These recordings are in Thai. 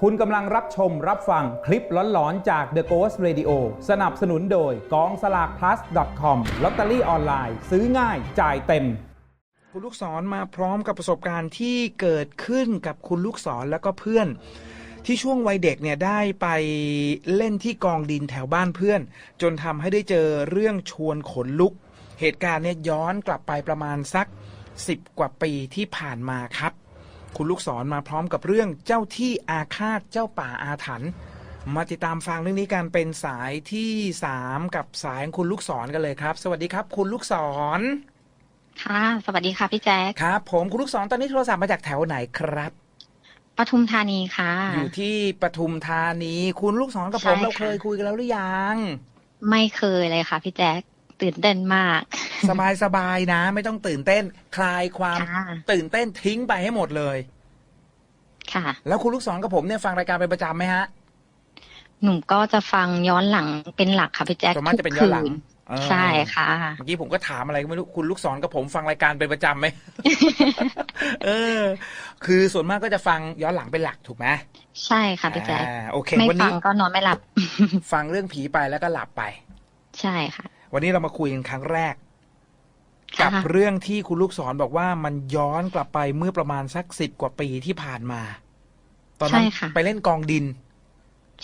คุณกำลังรับชมรับฟังคลิปหลอนๆ จาก The Ghost Radio สนับสนุนโดยกองสลาก plus com ลอตเตอรี่ออนไลน์ซื้อง่ายจ่ายเต็ม คุณลูกศรมาพร้อมกับประสบการณ์ที่เกิดขึ้นกับคุณลูกศรแล้วก็เพื่อน ที่ช่วงวัยเด็กเนี่ยได้ไปเล่นที่กองดินแถวบ้านเพื่อน จนทำให้ได้เจอเรื่องชวนขนลุก เหตุการณ์เนี่ยย้อนกลับไปประมาณสักสิบกว่าปีที่ผ่านมาครับ คุณลูกศรมาพร้อมกับเรื่องเจ้าที่อาฆาตเจ้าป่าอาถรรพ์มาติดตามฟังเรื่องนี้กันเป็นสายที่สามกับสายของคุณลูกศรกันเลยครับ สวัสดีครับ คุณลูกศร ค่ะ สวัสดีค่ะพี่แจ๊คครับ ผมคุณลูกศรตอนนี้โทรศัพท์มาจากแถวไหนครับปทุมธานีค่ะ อยู่ที่ปทุมธานี คุณลูกศรกับผมใช่ค่ะเราเคยคุยกันแล้วหรือยัง ไม่เคยเลยค่ะพี่แจ๊ค ตื่นเต้นมาก สบายสบายนะ ไม่ต้องตื่นเต้น คลายความค่ะตื่นเต้นทิ้งไปให้หมดเลย ค่ะ แล้วคุณลูกศรกับผมเนี่ยฟังรายการเป็นประจำไหมฮะ หนุ่มก็จะฟังย้อนหลังเป็นหลักค่ะพี่แจ๊คส่วนมากจะเป็นย้อนหลังทุกคืเออใช่ค่ะ เมื่อกี้ผมก็ถามอะไรก็ไม่รู้คุณลูกศรกับผมฟังรายการเป็นประจำไหมเออ คือส่วนมากก็จะฟังย้อนหลังเป็นหลักถูกไหมใช่ค่ะพี่แจ๊คอ่าโอเคไม่วันฟันี้งก็นอนไม่หลับ ฟังเรื่องผีไปแล้วก็หลับไป ใช่ค่ะ วันนี้เรามาคุยกันครั้งแรก กับค่ะเรื่องที่คุณลูกศรบอกว่ามันย้อนกลับไปเมื่อประมาณสักสิบกว่าปีที่ผ่านมา ตอนนั้นใช่ค่ะไปเล่นกองดิน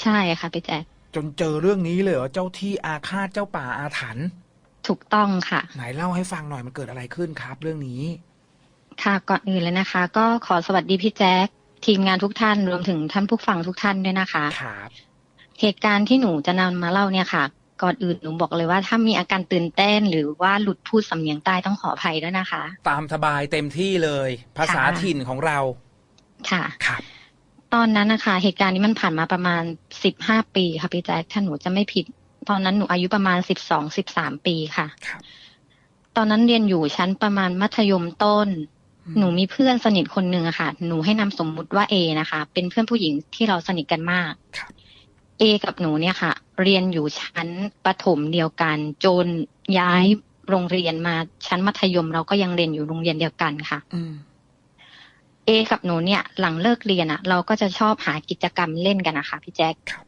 ใช่ค่ะพี่แจ๊คจนเจอเรื่องนี้เลยเหรอเจ้าที่อาฆาตเจ้าป่าอาถรรพ์ถูกต้องค่ะ ไหนเล่าให้ฟังหน่อยมันเกิดอะไรขึ้นครับ เรื่องนี้ ค่ะก่อนอื่นเลยนะคะ ก็ขอสวัสดีพี่แจ๊คทีมงานทุกท่านรวมถึงท่านผู้ฟังทุกท่านด้วยนะคะครับเหตุการณ์ที่หนูจะนำมาเล่าเนี่ยค่ะ ก่อนอื่นหนูบอกเลยว่าถ้ามีอาการตื่นเต้น หรือว่าหลุดพูดสำเนียงใต้ต้องขออภัยด้วยนะคะ ตามสบายเต็มที่เลย ภาษาค่ะถิ่นของเรา ค่ะครับตอนนั้นนะคะ เหตุการณ์นี้มันผ่านมาประมาณสิบห้าปีค่ะพี่แจ๊คถ้าหนูจะไม่ผิด ตอนนั้นหนูอายุประมาณสิบสองสิบสามปีค่ะครับตอนนั้นเรียนอยู่ชั้นประมาณมัธยมต้น หนูมีเพื่อนสนิทคนหนึ่งอะค่ะ หนูให้นามสมมุติว่าเอนะคะ เป็นเพื่อนผู้หญิงที่เราสนิทกันมากครับ เอกับหนูเนี่ยค่ะ เรียนอยู่ชั้นประถมเดียวกัน จนย้ายโรงเรียนมาชั้นมัธยม เราก็ยังเรียนอยู่โรงเรียนเดียวกันค่ะอืมเอกับหนูเนี่ย หลังเลิกเรียนอะเราก็จะชอบหากิจกรรมเล่นกันนะคะพี่แจ๊คครับ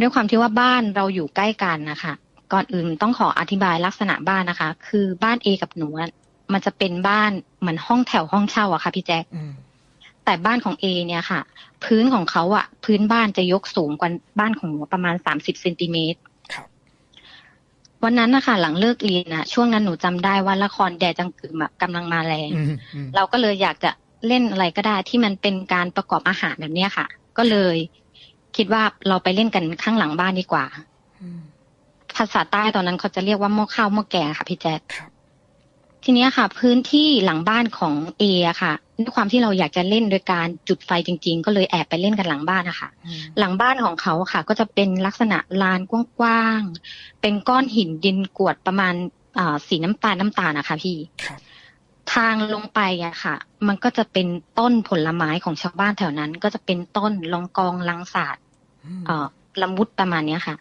ด้วยความที่ว่าบ้านเราอยู่ใกล้กันนะคะก่อนอื่นต้องขออธิบายลักษณะบ้านนะคะ คือบ้านเอกับหนูอะมันจะเป็นบ้านเหมือนห้องแถวห้องเช่าอะค่ะพี่แจ๊คอืม แต่บ้านของเอเนี่ยค่ะ พื้นของเขาอะพื้นบ้านจะยกสูงกว่าบ้านของหนูประมาณสามสิบเซนติเมตรครับวันนั้นนะคะหลังเลิกเรียนอะช่วงนั้นหนูจำได้ว่าละครแดจังกึมอะกำลังมาแรงอืมอืมเราก็เลยอยากจะเล่นอะไรก็ได้ที่มันเป็นการประกอบอาหารแบบเนี้ยค่ะ ก็เลยคิดว่าเราไปเล่นกันข้างหลังบ้านดีกว่าอืมภาษาใต้ตอนนั้นเขาจะเรียกว่าหม้อข้าวหม้อแกงค่ะพี่แจ๊คครับ ทีเนี้ยค่ะ พื้นที่หลังบ้านของเออะค่ะด้วยความที่เราอยากจะเล่นโดยการจุดไฟจริง ๆ ก็เลยแอบไปเล่นกันหลังบ้านนะคะอืมหลังบ้านของเขาค่ะ ก็จะเป็นลักษณะลานกว้างๆเป็นก้อนหินดินกรวดประมาณอ่าสีน้ำตาลน้ำตาลนะคะพี่ครับทางลงไปอะค่ะ มันก็จะเป็นต้นผลไม้ของชาวบ้านแถวนั้น ก็จะเป็นต้นลองกองลังสาดอืมเอ่อละมุดประมาณเนี้ยค่ะ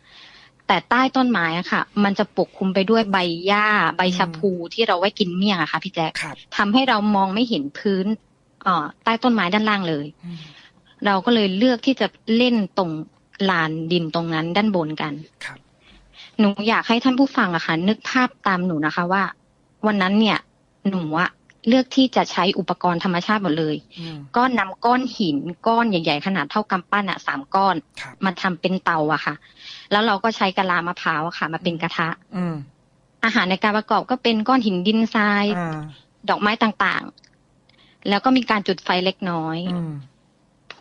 แต่ใต้ต้นไม้อะค่ะ มันจะปกคลุมไปด้วยใบหญ้า ใบชะพูที่เราไว้กินเมี่ยงอะค่ะ พี่แจ๊คครับทำให้เรามองไม่เห็นพื้นเอ่อใต้ต้นไม้ด้านล่างเลยอืมเราก็เลยเลือกที่จะเล่นตรงลานดินตรงนั้นด้านบนกันครับหนูอยากให้ท่านผู้ฟังอะค่ะนึกภาพตามหนูนะคะว่า วันนั้นเนี่ย หนูอะ เลือกที่จะใช้อุปกรณ์ธรรมชาติหมดเลยอืมก็นำก้อนหินก้อนใหญ่ ๆ ขนาดเท่ากำปั้นอะสามก้อนครับมาทำเป็นเตาอะค่ะ แล้วเราก็ใช้กะลามะพร้าวอะค่ะ มาเป็นกระทะ อืมอาหารในการประกอบก็เป็นก้อนหินดินทรายอ่าดอกไม้ต่างๆ แล้วก็มีการจุดไฟเล็กน้อยอืม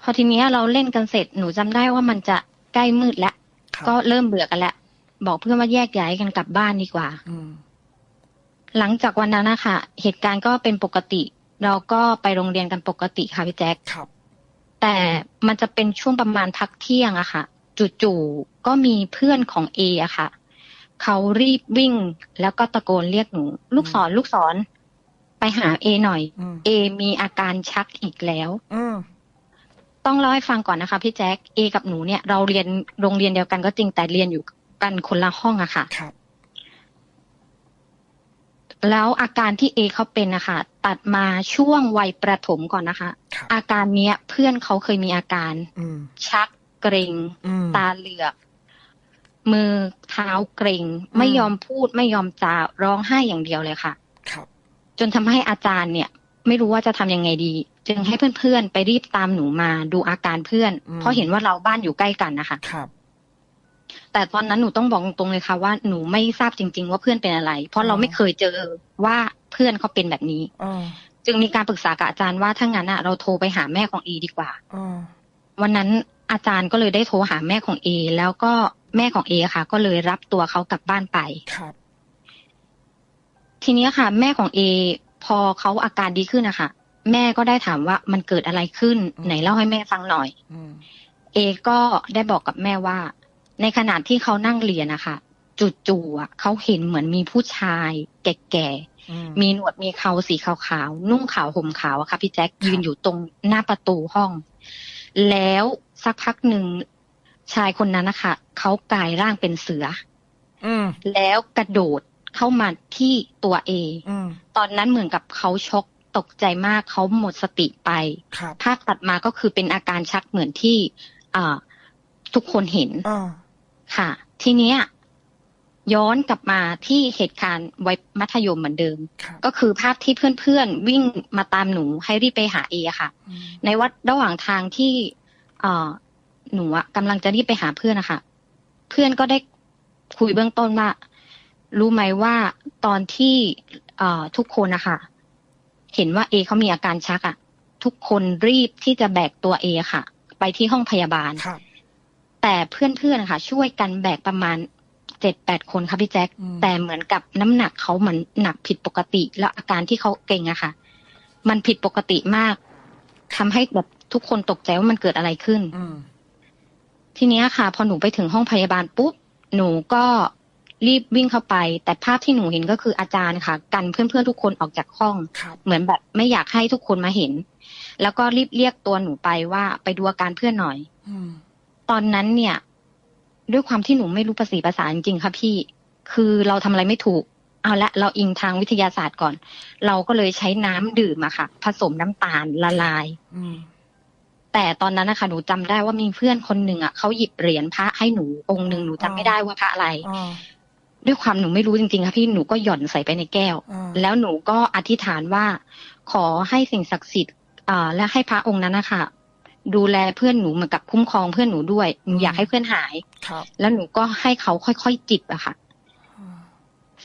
พอทีเนี้ยเราเล่นกันเสร็จหนูจำได้ว่ามันจะใกล้มืดแล้วครับก็เริ่มเบื่อกันแล้วบอกเพื่อนว่าแยกย้ายกันกลับบ้านดีกว่า อืม หลังจากวันนั้นนะคะเหตุการณ์ก็เป็นปกติ เราก็ไปโรงเรียนกันปกติค่ะพี่แจ๊คครับ แต่มันจะเป็นช่วงประมาณพักเที่ยงอะค่ะ จู่ๆก็มีเพื่อนของเออะค่ะเขารีบวิ่งแล้วก็ตะโกนเรียกหนู ลูกศรลูกศรไปหาเอหน่อยอืมเอมีอาการชักอีกแล้วอืมต้องเล่าให้ฟังก่อนนะคะพี่แจ๊คเอกับหนูเนี่ยเราเรียนโรงเรียนเดียวกันก็จริงแต่เรียนอยู่กันคนละห้องอะค่ะครับ แล้วอาการที่เอเขาเป็นนะคะตัดมาช่วงวัยประถมก่อนนะคะครับอาการเนี้ยเพื่อนเขาเคยมีอาการอืมชักเกรงอืมตาเหลือก มือเท้าเกรงไม่ยอมพูดไม่ยอมจาร้องไห้อย่างเดียวเลยค่ะ ครับ จนทำให้อาจารย์เนี่ย ไม่รู้ว่าจะทำยังไงดี จึงให้เพื่อนๆไปรีบตามหนูมาดูอาการเพื่อนอืมเพราะเห็นว่าเราบ้านอยู่ใกล้กันนะคะครับ แต่ตอนนั้นหนูต้องบอกตรงๆเลยค่ะว่าหนูไม่ทราบจริง ๆ ว่าเพื่อนเป็นอะไร เพราะเราอ๋อไม่เคยเจอว่าเพื่อนเขาเป็นแบบนี้อ่าจึงมีการปรึกษากับอาจารย์ว่าถ้างั้นอะเราโทรไปหาแม่ของเอดีกว่าอ่าวันนั้นอาจารย์ก็เลยได้โทรหาแม่ของเอแล้วก็แม่ของเอค่ะ ก็เลยรับตัวเขากลับบ้านไปครับทีนี้ค่ะ แม่ของเอ พอเขาอาการดีขึ้นนะคะแม่ก็ได้ถามว่ามันเกิดอะไรขึ้น ไหนเล่าให้แม่ฟังหน่อยอืมเอก็ได้บอกกับแม่ว่า ในขณะที่เขานั่งเรียนนะคะจู่ๆอะเขาเห็นเหมือนมีผู้ชาย แก่อืมๆมีหนวดมีเขาสีขาวๆนุ่งขาวห่มขาวอะค่ะพี่แจ็คยืนอยู่ตรงหน้าประตูห้อง แล้วสักพักหนึ่งชายคนนั้นนะคะเขากลายร่างเป็นเสือ อืมแล้วกระโดดเข้ามาที่ตัวเออืมตอนนั้นเหมือนกับเขาช็อกตกใจมากเขาหมดสติไปครับภาพตัดมาก็คือเป็นอาการชักเหมือนที่อ่าทุกคนเห็นอ่า ค่ะ ทีเนี้ยย้อนกลับมาที่เหตุการณ์วัยมัธยมเหมือนเดิมครับก็คือภาพที่เพื่อนๆ วิ่งมาตามหนูให้รีบไปหาเออะค่ะอืมในวัดระหว่างทางที่เอ่อหนูอะกำลังจะรีบไปหาเพื่อนนะคะเพื่อนก็ได้คุยเบื้องต้นว่า รู้ไหมว่าตอนที่เอ่อทุกคนนะคะเห็นว่าเอเขามีอาการชักอะทุกคนรีบที่จะแบกตัวเอค่ะ ไปที่ห้องพยาบาลครับ แต่เพื่อนๆค่ะ ช่วยกันแบกประมาณเจ็ดแปดคนค่ะพี่แจ็คอืมแต่เหมือนกับน้ำหนักเขาเหมือนหนักผิดปกติ แล้วอาการที่เขาเก่งอะค่ะ มันผิดปกติมากทำให้แบบทุกคนตกใจว่ามันเกิดอะไรขึ้นอืมทีเนี้ยค่ะ พอหนูไปถึงห้องพยาบาลปุ๊บหนูก็รีบวิ่งเข้าไป แต่ภาพที่หนูเห็นก็คืออาจารย์ค่ะ กันเพื่อนๆทุกคนออกจากห้องครับเหมือนแบบไม่อยากให้ทุกคนมาเห็น แล้วก็รีบเรียกตัวหนูไปว่าไปดูอาการเพื่อนหน่อยอืม ตอนนั้นเนี่ย ด้วยความที่หนูไม่รู้ภาษีภาษาจริงๆค่ะพี่ คือเราทำอะไรไม่ถูก เอาละเราอิงทางวิทยาศาสตร์ก่อน เราก็เลยใช้น้ำดื่มอะค่ะ ผสมน้ำตาลละลายอืมแต่ตอนนั้นนะคะหนูจำได้ว่ามีเพื่อนคนหนึ่งอะเขาหยิบเหรียญพระให้หนูองค์หนึ่งหนูจำไม่ได้ว่าพระอะไรอ่าด้วยความหนูไม่รู้จริงๆค่ะพี่หนูก็หย่อนใส่ไปในแก้วอ่าแล้วหนูก็อธิษฐานว่า ขอให้สิ่งศักดิ์สิทธิ์อ่าและให้พระองค์นั้นนะคะ ดูแลเพื่อนหนูเหมือนกับคุ้มครองเพื่อนหนูด้วยหนูอยากให้เพื่อนหายครับแล้วหนูก็ให้เขาค่อยๆจิบอะค่ะอ่า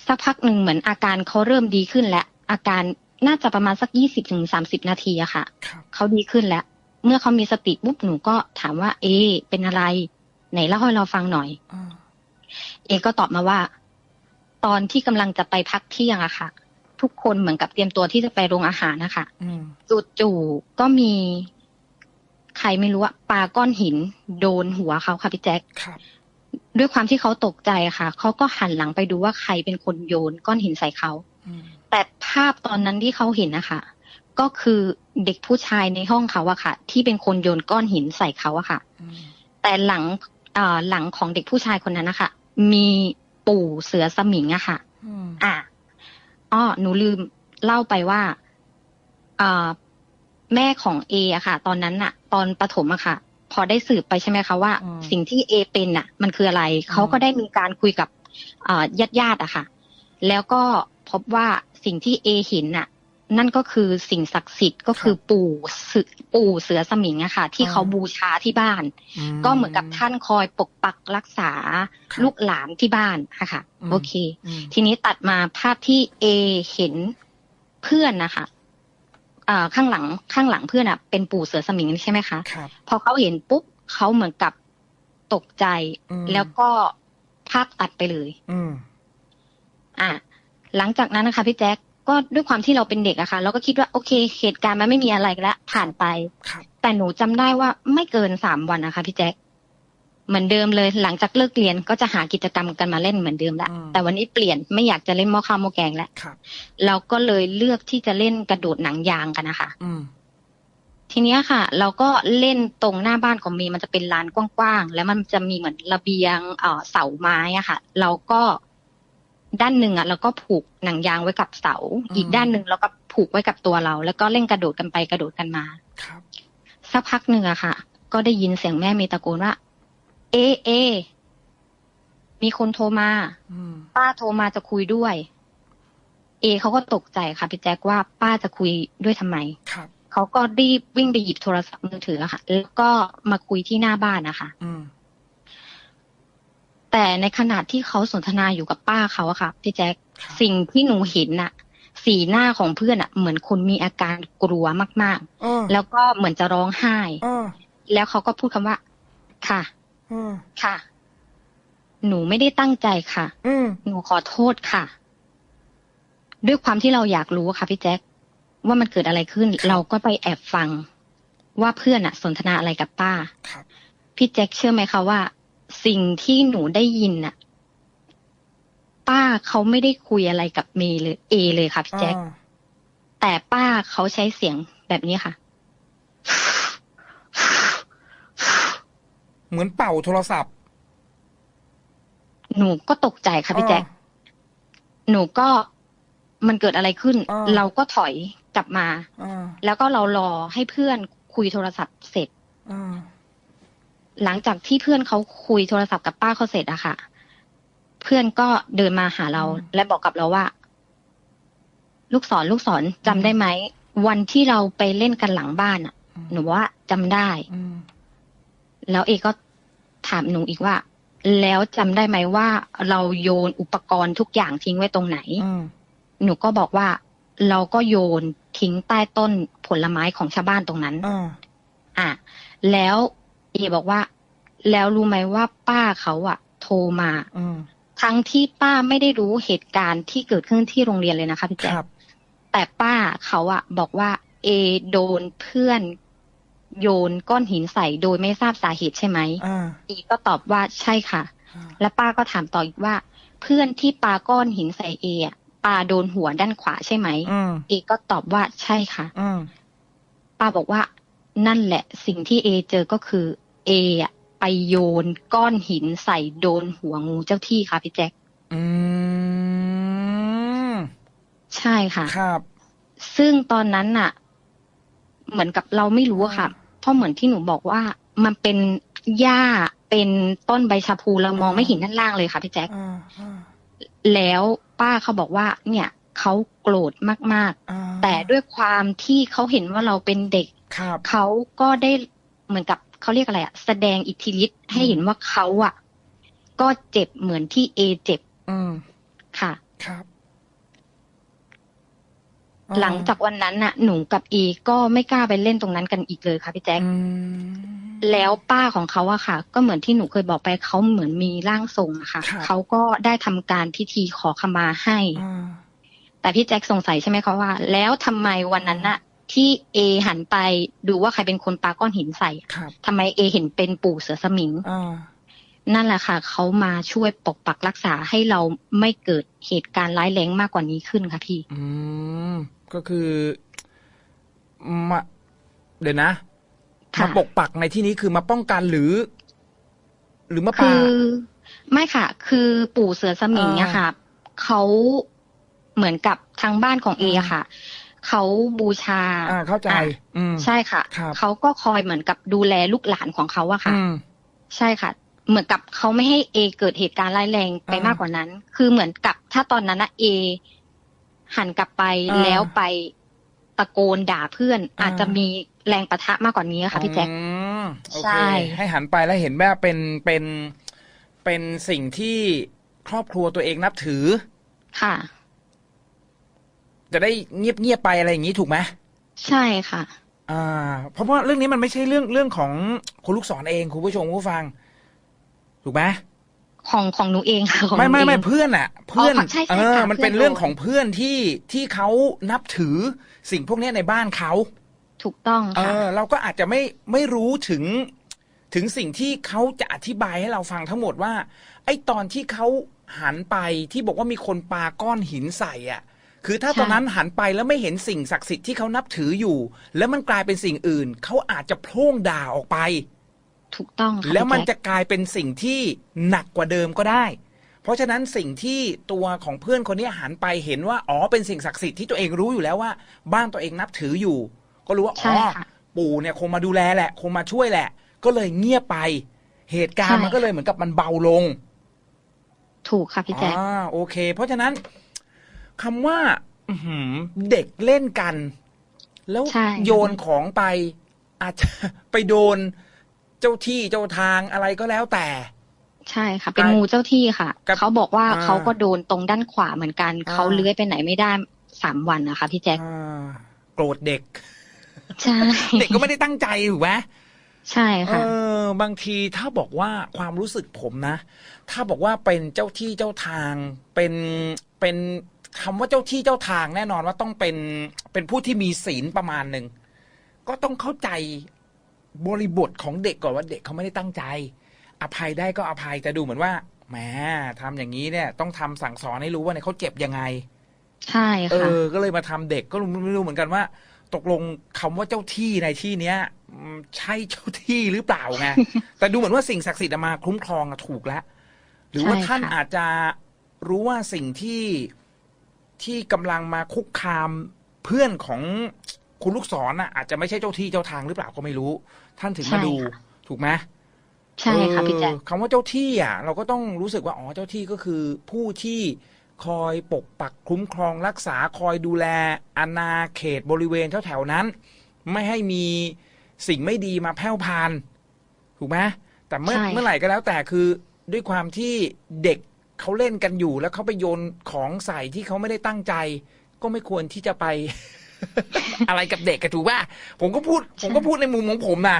สักพักหนึ่งเหมือนอาการเขาเริ่มดีขึ้นแล้วอาการน่าจะประมาณสักยี่สิบถึงสามสิบนาทีอะค่ะครับเขาดีขึ้นแล้ว เมื่อเขามีสติปุ๊บหนูก็ถามว่า เอ เป็นอะไร ไหนเล่าให้เราฟังหน่อยอ่าเอก็ตอบมาว่า ตอนที่กำลังจะไปพักเที่ยงอะค่ะ ทุกคนเหมือนกับเตรียมตัวที่จะไปโรงอาหารนะคะอืมจู่ๆก็มี ใครไม่รู้อะปาก้อนหินโดนหัวเขาค่ะพี่แจ๊คครับด้วยความที่เขาตกใจอะค่ะเขาก็หันหลังไปดูว่าใครเป็นคนโยนก้อนหินใส่เขาอืมแต่ภาพตอนนั้นที่เขาเห็นนะคะก็คือเด็กผู้ชายในห้องเขาอะค่ะ ที่เป็นคนโยนก้อนหินใส่เขาอะค่ะอืมแต่หลังเอ่อหลังของเด็กผู้ชายคนนั้นนะคะมีปู่เสือสมิงอะค่ะอืมอะอ้อหนูลืมเล่าไปว่าอ่า แม่ของเออะค่ะ ตอนนั้นอะตอนประถมอะค่ะ พอได้สืบไปใช่ไหมคะว่าสิ่งที่เอเป็นอะมันคืออะไร เขาก็ได้มีการคุยกับญาติญาติๆอะค่ะ แล้วก็พบว่าสิ่งที่เอเห็นน่ะนั่นก็คือสิ่งศักดิ์สิทธิ์ก็คือปู่เสือปู่เสือสมิงอะค่ะ ที่เขาบูชาที่บ้าน ก็เหมือนกับท่านคอยปกปักรักษาครับลูกหลานที่บ้านค่ะค่ะ อืม โอเค อืม ทีนี้ตัดมาภาพที่เอเห็นเพื่อนนะคะอ่า ข้างหลังข้างหลังเพื่อนอะเป็นปู่เสือสมิงใช่ไหมคะครับพอเขาเห็นปุ๊บเขาเหมือนกับตกใจอืมแล้วก็ภาพตัดไปเลย อืมอะหลังจากนั้นนะคะพี่แจ๊คก็ด้วยความที่เราเป็นเด็กอะค่ะเราก็คิดว่าโอเค เหตุการณ์มันไม่มีอะไรแล้วผ่านไปครับแต่หนูจำได้ว่าไม่เกินสามวันนะคะพี่แจ๊ค เหมือนเดิมเลยหลังจากเลิกเรียนก็จะหากิจกรรมกันมาเล่นเหมือนเดิมละอืมแต่วันนี้เปลี่ยนไม่อยากจะเล่นหม้อข้าวหม้อแกงแล้วครับเราก็เลยเลือกที่จะเล่นกระโดดหนังยางกันนะคะอืมทีเนี้ยค่ะ เราก็เล่นตรงหน้าบ้านของเมย์มันจะเป็นลานกว้างๆแล้วมันจะมีเหมือนระเบียงเอ่อเสาไม้อะค่ะ เราก็ด้านหนึ่งอะเราก็ผูกหนังยางไว้กับเสา อีกด้านหนึ่งเราก็ผูกไว้กับตัวเรา แล้วก็เล่นกระโดดกันไปกระโดดกันมาครับสักพักหนึ่งอะค่ะ ก็ได้ยินเสียงแม่มีตะโกนว่า เอเอ มีคนโทรมาอืมป้าโทรมาจะคุยด้วย เอเขาก็ตกใจค่ะพี่แจ๊คว่าป้าจะคุยด้วยทำไมครับเขาก็รีบวิ่งไปหยิบโทรศัพท์มือถืออะค่ะ แล้วก็มาคุยที่หน้าบ้านนะคะอืมแต่ในขณะที่เขาสนทนาอยู่กับป้าเขาอะค่ะพี่แจ๊คครับสิ่งที่หนูเห็นน่ะ สีหน้าของเพื่อนอะเหมือนคนมีอาการกลัวมากเออๆแล้วก็เหมือนจะร้องไห้เออแล้วเขาก็พูดคำว่า ค่ะเออค่ะ หนูไม่ได้ตั้งใจค่ะ อืมหนูขอโทษค่ะ ด้วยความที่เราอยากรู้อะค่ะพี่แจ๊คว่ามันเกิดอะไรขึ้น เราก็ไปแอบฟัง ว่าเพื่อนอะสนทนาอะไรกับป้าครับ พี่แจ็คเชื่อไหมคะว่า สิ่งที่หนูได้ยินน่ะ ป้าเขาไม่ได้คุยอะไรกับเมย์เลยเอเลยค่ะพี่แจ็คอ่าแต่ป้าเขาใช้เสียงแบบนี้ค่ะ เหมือนเป่าโทรศัพท์ หนูก็ตกใจค่ะพี่แจ็คหนูก็มันเกิดอะไรขึ้นอ่าเราก็ถอยกลับมาอ่าแล้วก็เรารอให้เพื่อนคุยโทรศัพท์เสร็จอ่าหลังจากที่เพื่อนเขาคุยโทรศัพท์กับป้าเขาเสร็จอะค่ะ เพื่อนก็เดินมาหาเรา และบอกกับเราว่า ลูกศรลูกศรจำได้ไหมวันที่เราไปเล่นกันหลังบ้านอะหนูบอกว่าจำได้อืม แล้วเอก็ถามหนูอีกว่า แล้วจำได้ไหมว่าเราโยนอุปกรณ์ทุกอย่างทิ้งไว้ตรงไหนอืมหนูก็บอกว่า เราก็โยนทิ้งใต้ต้นผลไม้ของชาวบ้านตรงนั้นอ่าอะแล้วเอบอกว่า แล้วรู้ไหมว่าป้าเขาอะโทรมาอืมทั้งที่ป้าไม่ได้รู้เหตุการณ์ที่เกิดขึ้นที่โรงเรียนเลยนะคะพี่คแจ๊ครับแต่ป้าเขาอะบอกว่า เอโดนเพื่อน โยนก้อนหินใส่โดยไม่ทราบสาเหตุใช่ไหมอ่าเอก็ตอบว่าใช่ค่ะ และป้าก็ถามต่ออีกว่า เพื่อนที่ปาก้อนหินใส่เออะปาโดนหัวด้านขวาใช่ไหมอืมเอก็ตอบว่าใช่ค่ะอืมป้าบอกว่า นั่นแหละ สิ่งที่เอเจอก็คือเออะไปโยนก้อนหินใส่โดนหัวงูเจ้าที่ค่ะพี่แจ็คอืมใช่ค่ะ ครับ ซึ่งตอนนั้นน่ะ เหมือนกับเราไม่รู้อะค่ะ เพราะเหมือนที่หนูบอกว่ามันเป็นหญ้าเป็นต้นใบชาพูเรามองไม่เห็นด้านล่างเลยค่ะพี่แจ็คอ่าอ่าแล้วป้าเขาบอกว่า เนี่ยเขาโกรธมากอ่าๆแต่ด้วยความที่เขาเห็นว่าเราเป็นเด็กครับเขาก็ได้เหมือนกับเขาเรียกอะไรอะแสดงอิทธิฤทธิ์ให้เห็นว่าเขาอะก็เจ็บเหมือนที่เอเจ็บอืมค่ะ ครับ หลังจากวันนั้นน่ะ หนูกับเอก็ไม่กล้าไปเล่นตรงนั้นกันอีกเลยค่ะพี่แจ๊คอืมแล้วป้าของเขาอะค่ะ ก็เหมือนที่หนูเคยบอกไปเขาเหมือนมีร่างทรงอะค่ะครับเขาก็ได้ทำการพิธีขอขมาให้อ่าแต่พี่แจ็คสงสัยใช่ไหมคะว่า แล้วทำไมวันนั้นน่ะ ที่เอหันไปดูว่าใครเป็นคนปาก้อนหินใส่ครับทำไมเอเห็นเป็นปู่เสือสมิงอ่านั่นแหละค่ะ เขามาช่วยปกปักรักษาให้เราไม่เกิดเหตุการณ์ร้ายแรงมากกว่านี้ขึ้นค่ะพี่อืม ก็คือมาเดี๋ยวนะค่ะมาปกปักในที่นี้คือมาป้องกันหรือ หรือมาปคืราอไม่ค่ะ คือปู่เสือสมิงอ่าอะค่ะเขาเหมือนกับทางบ้านของเออะค่ะเขาบูชาอ่าเข้าใจอะอืมใช่ค่ะครับเขาก็คอยเหมือนกับดูแลลูกหลานของเขาอะค่ะอืมใช่ค่ะ เหมือนกับเขาไม่ให้เอเกิดเหตุการณ์ร้ายแรงไปอ่ามมากกว่านั้น คือเหมือนกับถ้าตอนนั้นนะเอ หันกลับไปอ่าแล้วไปตะโกนด่าเพื่อนอ่าอาจจะมีแรงปะทะมากกว่านี้ค่ะพี่แจ็คอืมโอใช่เคให้หันไปแล้วเห็นว่าเป็นเป็นเป็นสิ่งที่ครอบครัวตัวเองนับถือ ค่ะ จะได้เงียบเงียบๆไปอะไรอย่างนี้ถูกไหมใช่ค่ะ อ่า เพราะว่าเรื่องนี้มันไม่ใช่เรื่องเรื่องของคุณลูกศรเองคุณผู้ชมคุณผู้ฟัง ถูกไหม ของของหนูเองค่ะของหนูไม่ไม่ไม่เองเพื่อนอะ เพื่อนอ๋อใช่ใช่เออค่ะมันเป็นเพื่อนเรื่องโดนของเพื่อนที่ที่เขานับถือสิ่งพวกนี้ในบ้านเขาถูกต้องเอค่ะอเราก็อาจจะไม่ไม่รู้ถึงถึงสิ่งที่เขาจะอธิบายให้เราฟังทั้งหมดว่า ไอ้ตอนที่เขาหันไปที่บอกว่ามีคนปาก้อนหินใส่อะ คือถ้าใช่ตอนนั้นหันไปแล้วไม่เห็นสิ่งศักดิ์สิทธิ์ที่เขานับถืออยู่ แล้วมันกลายเป็นสิ่งอื่นเขาอาจจะโพร่งด่าออกไป ถูกต้องค่ะแล้วมันพี่จะจ็คกลายเป็นสิ่งที่หนักกว่าเดิมก็ได้เพเพราะฉะนั้นสิ่งที่ตัวของเพื่อนคนนี้หันไปเห็นว่าอ๋อเป็นสิ่งศักดิ์สิทธิ์ที่ตัวเองรู้อยู่แล้วว่า บ้านตัวเองนับถืออยู่ ก็รู้ว่าใช่อ๋อค่ะปู่เนี่ยคงมาดูแลแหละ คงมาช่วยแหละ ก็เลยเงียบไป เหตุการณ์ใช่มันก็เลยเหมือนกับมันเบาลง ถูกค่ะพี่แจ๊คอ่าโอเค เพราะฉะนั้นคำว่าอื้อหือเด็กเล่นกัน แล้วใช่โยนของไป อาจจะไปโดนเจ้าที่เจ้าทางอะไรก็แล้วแต่ ใช่ค่ะ เป็นงูเจ้าที่ค่ะกับเขาบอกว่าอ่าเขาก็โดนตรงด้านขวาเหมือนกันอ่าเขาเลื้อยไปไหนไม่ได้สามวันนะคะพี่แจ๊คอ่าโกรธเด็กใช่เด็กก็ไม่ได้ตั้งใจถูกไหมใช่ค่ะเออบางทีถ้าบอกว่าความรู้สึกผมนะ ถ้าบอกว่าเป็นเจ้าที่เจ้าทางเป็นเป็นคำว่าเจ้าที่เจ้าทางแน่นอนว่าต้องเป็นเป็นผู้ที่มีศีลประมาณหนึ่งก็ต้องเข้าใจ บริบทของเด็กก่อนว่าเด็กเขาไม่ได้ตั้งใจ อภัยได้ก็อภัยแต่ดูเหมือนว่าแหมทำอย่างนี้เนี่ย ต้องทำสั่งสอนให้รู้ว่าเนี่ยเขาเจ็บยังไง ใช่เอค่ะอก็เลยมาทำเด็กก็ไม่รู้เหมือนกันว่า ตกลงคำว่าเจ้าที่ในที่เนี้ยอืมใช่เจ้าที่หรือเปล่าไงแต่ดูเหมือนว่าสิ่งศักดิ์สิทธิ์อะมาคุ้มครองอะถูกแล้วหรือว่าใช่ค่ะท่านอาจจะรู้ว่าสิ่งที่ที่กำลังมาคุกคามเพื่อนของคุณลูกศรน่ะอาจจะไม่ใช่เจ้าที่เจ้าทางหรือเปล่าก็ไม่รู้ ท่านถึงมาดูถูกไหมใช่ค่ะพี่แจ๊คเออคำว่าเจ้าที่อะ เราก็ต้องรู้สึกว่าอ๋อเจ้าที่ก็คือผู้ที่คอยปกปักคุ้มครองรักษาคอยดูแลอาณาเขตบริเวณแถวๆนั้น ไม่ให้มีสิ่งไม่ดีมาแผ่วพานถูกไหมแต่เมื่อใช่เมื่อไหร่ก็แล้วแต่คือด้วยความที่เด็กเขาเล่นกันอยู่แล้วเขาไปโยนของใส่ที่เขาไม่ได้ตั้งใจ ก็ไม่ควรที่จะไป อะไรกับเด็กกันถูกป่ะผมก็พูด ผมก็พูดในมุมของผมนะ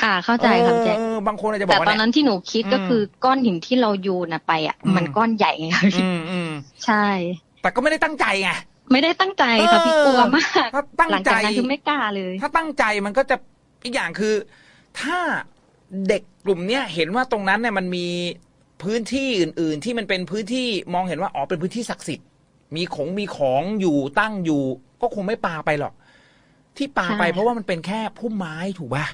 ค่ะ เข้าใจค่ะพี่แจ๊คเออบางคนอาจจะบอแต่กว่าตอนเนี่ยนั้นที่หนูคิดก็อืมคือก้อนหินที่เราโยนน่ะไปอะอืมมันก้อนใหญ่ไงคะพี่อืมอืมใช่ แต่ก็ไม่ได้ตั้งใจไงไม่ได้ตั้งใจค่ะพี่เออกลัวมากถ้าตั้งหลังใจจากนั้นคือไม่กล้าเลย ถ้าตั้งใจมันก็จะอีกอย่างคือ ถ้าเด็กกลุ่มเนี้ยเห็นว่าตรงนั้นเนี่ยมันมีพื้นที่อื่น ๆ ที่มันเป็นพื้นที่มองเห็นว่าอ๋อเป็นพื้นที่ศักดิ์สิทธิ์ มีของมีของอยู่ตั้งอยู่ ก็คงไม่ปาไปหรอก ที่ปาไปใช่เพราะว่ามันเป็นแค่พุ่มไม้ถูกป่ะ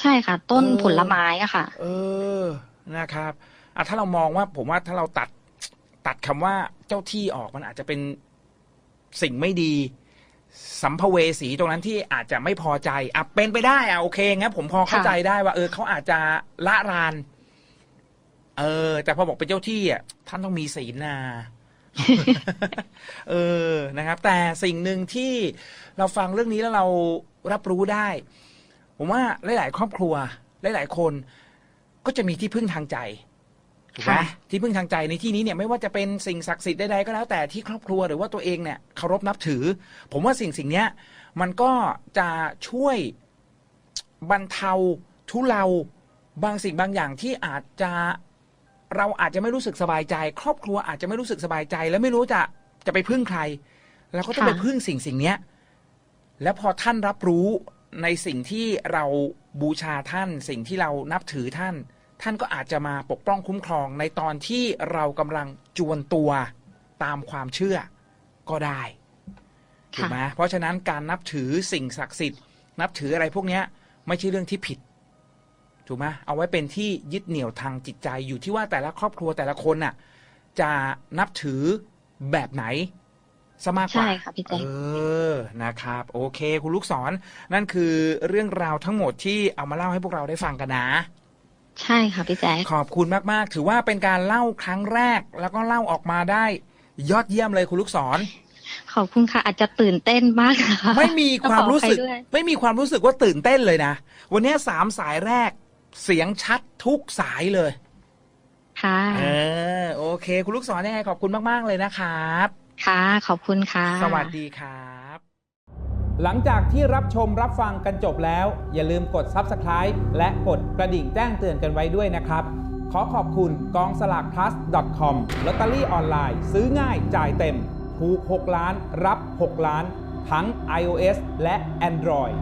ใช่ค่ะ ต้นเออผลไม้อะค่ะ เออนะครับอะถ้าเรามองว่า ผมว่าถ้าเราตัดตัดคำว่าเจ้าที่ออกมันอาจจะเป็นสิ่งไม่ดี สัมภเวสีตรงนั้นที่อาจจะไม่พอใจอะเป็นไปได้อะโอเคงั้นผมพอเข้าใจได้ว่า เออเขาอาจจะละราน เออ แต่พอบอกเป็นเจ้าที่อะท่านต้องมีศีลนา เออนะครับ แต่สิ่งหนึ่งที่เราฟังเรื่องนี้แล้วเรารับรู้ได้ ผมว่าหลาย ๆ ครอบครัว หลาย ๆ คนก็จะมีที่พึ่งทางใจถูกไหมค่ะที่พึ่งทางใจในที่นี้เนี่ยไม่ว่าจะเป็นสิ่งศักดิ์สิทธิ์ใดๆก็แล้วแต่ที่ครอบครัวหรือว่าตัวเองเนี่ยเคารพนับถือ ผมว่าสิ่งสิ่งเนี้ยมันก็จะช่วยบรรเทาทุเลาบางสิ่งบางอย่างที่อาจจะ เราอาจจะไม่รู้สึกสบายใจ ครอบครัวอาจจะไม่รู้สึกสบายใจ และไม่รู้จะจะไปพึ่งใคร แล้วก็ต้องค่ะไปพึ่งสิ่งสิ่งเนี้ยแล้วพอท่านรับรู้ในสิ่งที่เราบูชาท่าน สิ่งที่เรานับถือท่าน ท่านก็อาจจะมาปกป้องคุ้มครองในตอนที่เรากำลังจวนตัวตามความเชื่อก็ได้ถูกไหมเพราะฉะนั้นการนับถือสิ่งศักดิ์สิทธิ์ นับถืออะไรพวกเนี้ยไม่ใช่เรื่องที่ผิด ถูกไหมเอาไว้เป็นที่ยึดเหนี่ยวทางจิตใจอยู่ที่ว่าแต่ละครอบครัวแต่ละคนน่ะ จะนับถือแบบไหนซะมากกว่าใช่ค่ะพี่แจ๊คเออนะครับ โอเค คุณลูกศรนั่นคือเรื่องราวทั้งหมดที่เอามาเล่าให้พวกเราได้ฟังกันนะ ใช่ค่ะพี่แจ๊คขอบคุณมากๆ ถือว่าเป็นการเล่าครั้งแรก แล้วก็เล่าออกมาได้ ยอดเยี่ยมเลยคุณลูกศรขอบคุณค่ะอาจจะตื่นเต้นมากนะคะไม่มีความรู้สึกขออภัยด้วยไม่มีความรู้สึกว่าตื่นเต้นเลยนะ วันนี้สามสายแรก เสียงชัดทุกสายเลย ค่ะ เออ โอเค คุณลูกศรยังไงขอบคุณมาก ๆ เลยนะครับ ค่ะ ขอบคุณค่ะ สวัสดีครับ หลังจากที่รับชมรับฟังกันจบแล้ว อย่าลืมกด Subscribe และกดกระดิ่งแจ้งเตือนกันไว้ด้วยนะครับ ขอขอบคุณกองสลาก plus com ลอตเตอรี่ออนไลน์ ซื้อง่ายจ่ายเต็ม ถูก 6 ล้าน รับ 6 ล้าน ทั้ง iOS และ Android